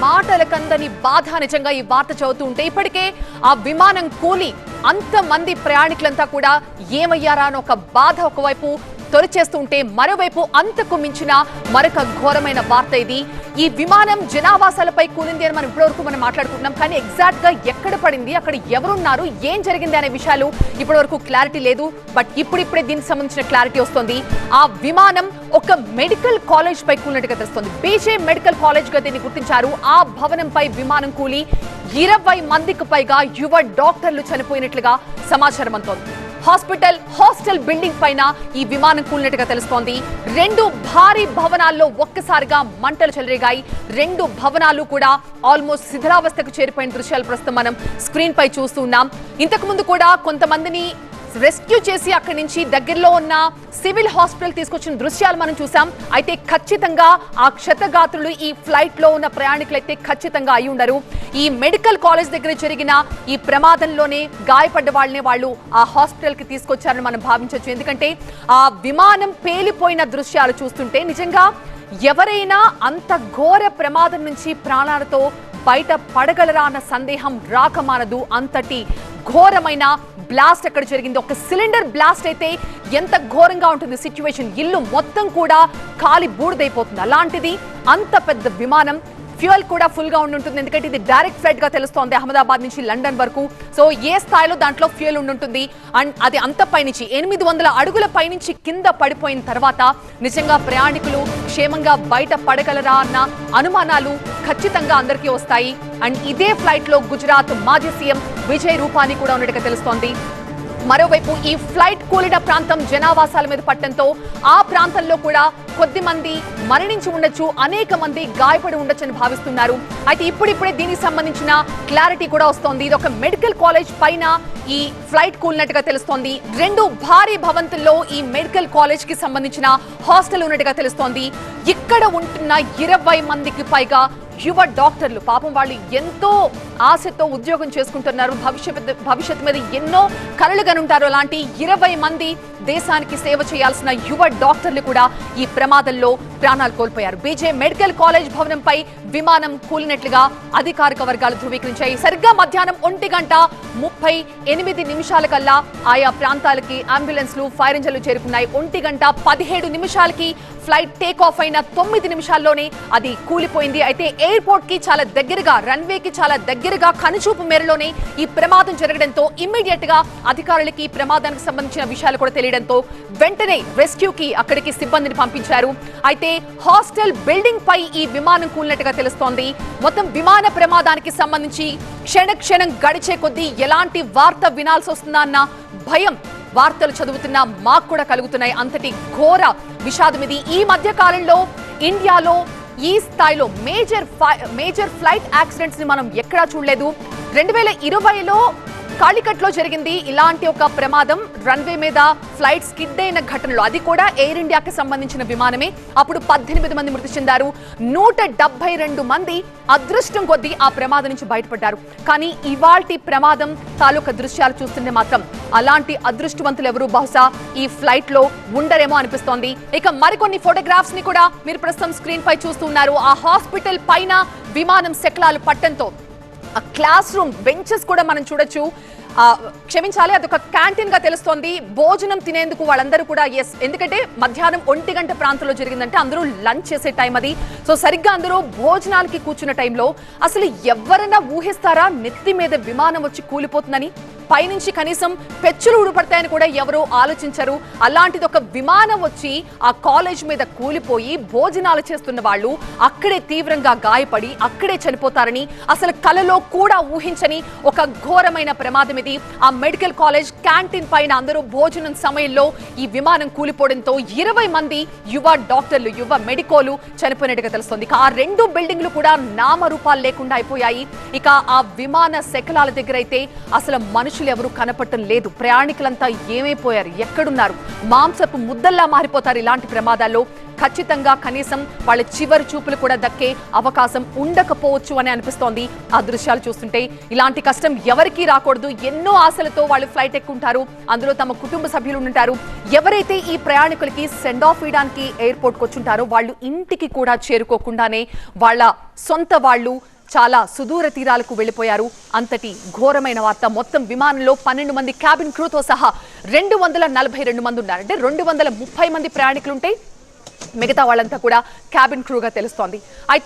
మాటలకందని బాధ నిజంగా ఈ వార్త చదువుతూ ఉంటే ఇప్పటికే ఆ విమానం కూలి అంతమంది ప్రయాణికులంతా కూడా ఏమయ్యారా అని ఒక బాధ ఒకవైపు తొలిచేస్తుంటే మరోవైపు అంతకు మించిన మరొక ఘోరమైన వార్త ఇది. ఈ విమానం జనావాసాలపై కూలింది అని మనం ఇప్పటివరకు మనం మాట్లాడుకుంటున్నాం. కానీ ఎగ్జాక్ట్గా ఎక్కడ పడింది? అక్కడ ఎవరున్నారు? ఏం జరిగింది అనే విషయాలు ఇప్పటివరకు క్లారిటీ లేదు. బట్ ఇప్పుడిప్పుడే దీనికి సంబంధించిన క్లారిటీ వస్తుంది. ఆ విమానం ఒక మెడికల్ కాలేజ్ పై కూలినట్టుగా తెలుస్తుంది. బీజే మెడికల్ కాలేజ్గా దీన్ని గుర్తించారు. ఆ భవనంపై విమానం కూలి ఇరవై మందికి పైగా యువ డాక్టర్లు చనిపోయినట్లుగా సమాచారం అందుతోంది. హాస్పిటల్ హాస్టల్ బిల్డింగ్ పైన ఈ విమానం కూలినట్టుగా తెలుస్తోంది. రెండు భారీ భవనాల్లో ఒక్కసారిగా మంటలు చెలరేగాయి. రెండు భవనాలు కూడా ఆల్మోస్ట్ శిథిలావస్థకు చేరిపోయిన దృశ్యాలు ప్రస్తుతం మనం స్క్రీన్ పై చూస్తున్నాం ఇంతకుముందు కూడా కొంతమందిని రెస్క్యూ చేసి అక్కడి నుంచి దగ్గరలో ఉన్న సివిల్ హాస్పిటల్ తీసుకొచ్చిన దృశ్యాలు మనం చూసాం. అయితే ఖచ్చితంగా ఆ క్షతగాత్రులు ఈ ఫ్లైట్లో ఉన్న ప్రయాణికులు అయితే ఖచ్చితంగా అయి ఉండరు. ఈ మెడికల్ కాలేజ్ దగ్గర జరిగిన ఈ ప్రమాదంలోనే గాయపడ్డ వాళ్ళని వాళ్ళు ఆ హాస్పిటల్కి తీసుకొచ్చారని మనం భావించవచ్చు. ఎందుకంటే ఆ విమానం పేలిపోయిన దృశ్యాలు చూస్తుంటే నిజంగా ఎవరైనా అంత ఘోర ప్రమాదం నుంచి ప్రాణాలతో బయట పడగలరా అన్న సందేహం రాకమానదు. అంతటి ఘోరమైన బ్లాస్ట్ ఎక్కడ జరిగింది? ఒక సిలిండర్ బ్లాస్ట్ అయితే ఎంత ఘోరంగా ఉంటుంది సిచ్యువేషన్? ఇల్లు మొత్తం కూడా కాలి బూడిదైపోతుంది. అలాంటిది అంత పెద్ద విమానం ఫ్యూయల్ కూడా ఫుల్గా ఉండుంటుంది. ఎందుకంటే ఇది డైరెక్ట్ ఫ్లైట్గా తెలుస్తోంది అహ్మదాబాద్ నుంచి లండన్ వరకు. సో ఏ స్థాయిలో దాంట్లో ఫ్యూయల్ ఉండుంటుంది. అండ్ అది అంత పైనుంచి ఎనిమిది వందల అడుగుల పైనుంచి కింద పడిపోయిన తర్వాత నిజంగా ప్రయాణికులు క్షేమంగా బయట పడగలరా అన్న అనుమానాలు ఖచ్చితంగా అందరికీ వస్తాయి. అండ్ ఇదే ఫ్లైట్లో గుజరాత్ మాజీ సీఎం విజయ్ రూపాని కూడా ఉన్నట్టుగా తెలుస్తోంది. మరోవైపు ఈ ఫ్లైట్ కూలిన ప్రాంతం జనావాసాల మీద పట్టడంతో ఆ ప్రాంతంలో కూడా కొద్ది మంది మరణించి ఉండొచ్చు అనేక మంది గాయపడి ఉండొచ్చని భావిస్తున్నారు. అయితే ఇప్పుడిప్పుడే దీనికి సంబంధించిన క్లారిటీ కూడా వస్తోంది. ఇది ఒక మెడికల్ కాలేజ్ పైన ఈ ఫ్లైట్ కూలినట్టుగా తెలుస్తోంది. రెండు భారీ భవంతుల్లో ఈ మెడికల్ కాలేజ్కి సంబంధించిన హాస్టల్ ఉన్నట్టుగా తెలుస్తోంది. ఇక్కడ ఉంటున్న ఇరవై మందికి పైగా యువ డాక్టర్లు పాపం వాళ్ళు ఎంతో ఆశతో ఉద్యోగం చేసుకుంటున్నారు. భవిష్యత్ భవిష్యత్తు మీద ఎన్నో కలలు కనుంటారు అలాంటి ఇరవై మంది దేశానికి సేవ చేయాల్సిన యువ డాక్టర్లు కూడా ఈ ప్రమాదంలో ప్రాణాలు కోల్పోయారు. బీజే మెడికల్ కాలేజ్ భవనంపై విమానం కూలినట్లుగా అధికారిక వర్గాలు ధృవీకరించాయి. సరిగ్గా మధ్యాహ్నం ఒంటి గంట ముప్పై ఎనిమిది నిమిషాల కల్లా ఆయా ప్రాంతాలకి అంబులెన్స్లు ఫైర్ ఇంజన్లు చేరుకున్నాయి. ఒంటి గంట పదిహేడు నిమిషాలకి ఫ్లైట్ టేక్ ఆఫ్ అయిన తొమ్మిది నిమిషాల్లోనే అది కూలిపోయింది. అయితే ఎయిర్పోర్ట్కి చాలా దగ్గరగా రన్వే కి చాలా దగ్గరగా కనుచూపు మేరలోనే ఈ ప్రమాదం జరగడంతో ఇమ్మీడియట్గా అధికారులకి ఈ ప్రమాదానికి సంబంధించిన విషయాలు కూడా చేయడంతో వెంటనే రెస్క్యూ కి అక్కడికి సిబ్బందిని పంపించారు. అయితే హాస్టల్ బిల్డింగ్ పై ఈ విమానం కూలినట్టుగా తెలుస్తోంది. మొత్తం విమాన ప్రమాదానికి సంబంధించి క్షణ క్షణం గడిచే కొద్దీ ఎలాంటి వార్త వినాల్సి వస్తుందా అన్న భయం వార్తలు చదువుతున్న మాకు కూడా కలుగుతున్నాయి. అంతటి ఘోర విషాదం ఇది. ఈ మధ్య కాలంలో ఇండియాలో ఈ స్థాయిలో మేజర్ మేజర్ ఫ్లైట్ యాక్సిడెంట్స్ని మనం ఎక్కడా చూడలేదు. రెండు వేల ఇరవైలో కాళికట్లో జరిగింది ఇలాంటి ఒక ప్రమాదం. రన్వే మీద ఫ్లైట్ స్కిడ్ అయిన ఘటనలో అది కూడా ఎయిర్ ఇండియాకి సంబంధించిన విమానమే. అప్పుడు పద్దెనిమిది మంది మృతి చెందారు. నూట డెబ్బై రెండు మంది అదృష్టం కొద్దీ ఆ ప్రమాదం నుంచి బయటపడ్డారు. కానీ ఇవాల్టి ప్రమాదం తాలూకా దృశ్యాలు చూస్తుంటే మాత్రం అలాంటి అదృష్టవంతులు ఎవరు? బహుశా ఈ ఫ్లైట్లో ఉండరేమో అనిపిస్తోంది. ఇక మరికొన్ని ఫోటోగ్రాఫ్స్ని కూడా మీరు ప్రస్తుతం స్క్రీన్ పై చూస్తున్నారు ఆ హాస్పిటల్ పైన విమానం శకలాలు పట్టంతో క్లాస్ రూమ్ బెంచెస్ కూడా మనం చూడొచ్చు. క్షమించాలి అదొక క్యాంటీన్గా తెలుస్తోంది. భోజనం తినేందుకు వాళ్ళందరూ కూడా ఎస్ ఎందుకంటే మధ్యాహ్నం ఒంటి గంట ప్రాంతంలో జరిగిందంటే అందరూ లంచ్ చేసే టైం అది. సో సరిగ్గా అందరూ భోజనాలకి కూర్చున్న టైంలో అసలు ఎవరైనా ఊహిస్తారా నెత్తి మీద విమానం వచ్చి కూలిపోతుందని? పైనుంచి కనీసం పెచ్చులు ఊడిపడతాయని కూడా ఎవరు ఆలోచించరు. అలాంటిది ఒక విమానం వచ్చి ఆ కాలేజ్ మీద కూలిపోయి భోజనాలు చేస్తున్న వాళ్ళు అక్కడే తీవ్రంగా గాయపడి అక్కడే చనిపోతారని అసలు కలలో కూడా ఊహించని ఒక ఘోరమైన ప్రమాదం ఇది. ఆ మెడికల్ కాలేజ్ క్యాంటీన్ పైన అందరూ భోజనం సమయంలో ఈ విమానం కూలిపోవడంతో ఇరవై మంది యువ డాక్టర్లు యువ మెడికోలు చనిపోయినట్టుగా తెలుస్తుంది. ఆ రెండు బిల్డింగ్లు కూడా నామరూపాలు లేకుండా అయిపోయాయి. ఇక ఆ విమాన శకలాల దగ్గర అయితే అసలు మనుషులు మనుషులు ఎవరు కనపడటం లేదు. ప్రయాణికులంతా ఏమైపోయారు? ఎక్కడున్నారు? మాంసపు ముద్దల్లా మారిపోతారు ఇలాంటి ప్రమాదాల్లో. ఖచ్చితంగా కనీసం వాళ్ళ చివరి చూపులు కూడా దక్కే అవకాశం ఉండకపోవచ్చు అని అనిపిస్తోంది. ఆ దృశ్యాలు చూస్తుంటే ఇలాంటి కష్టం ఎవరికీ రాకూడదు. ఎన్నో ఆశలతో వాళ్ళు ఫ్లైట్ ఎక్కుంటారు. అందులో తమ కుటుంబ సభ్యులు ఉంటారు ఎవరైతే ఈ ప్రయాణికులకి సెండ్ ఆఫ్ ఇవ్వడానికి ఎయిర్పోర్ట్కి వచ్చుంటారో వాళ్ళు ఇంటికి కూడా చేరుకోకుండానే వాళ్ళ సొంత వాళ్ళు చాలా సుదూర తీరాలకు వెళ్ళిపోయారు. అంతటి ఘోరమైన వార్త మొత్తం విమానంలో పన్నెండు మంది క్యాబిన్ క్రూతో సహా రెండు వందల నలభై రెండు మంది ఉన్నారంటే రెండు వందల ముప్పై మంది ప్రయాణికులుంటే మిగతా వాళ్ళంతా కూడా క్యాబిన్ క్రూగా తెలుస్తోంది. అయితే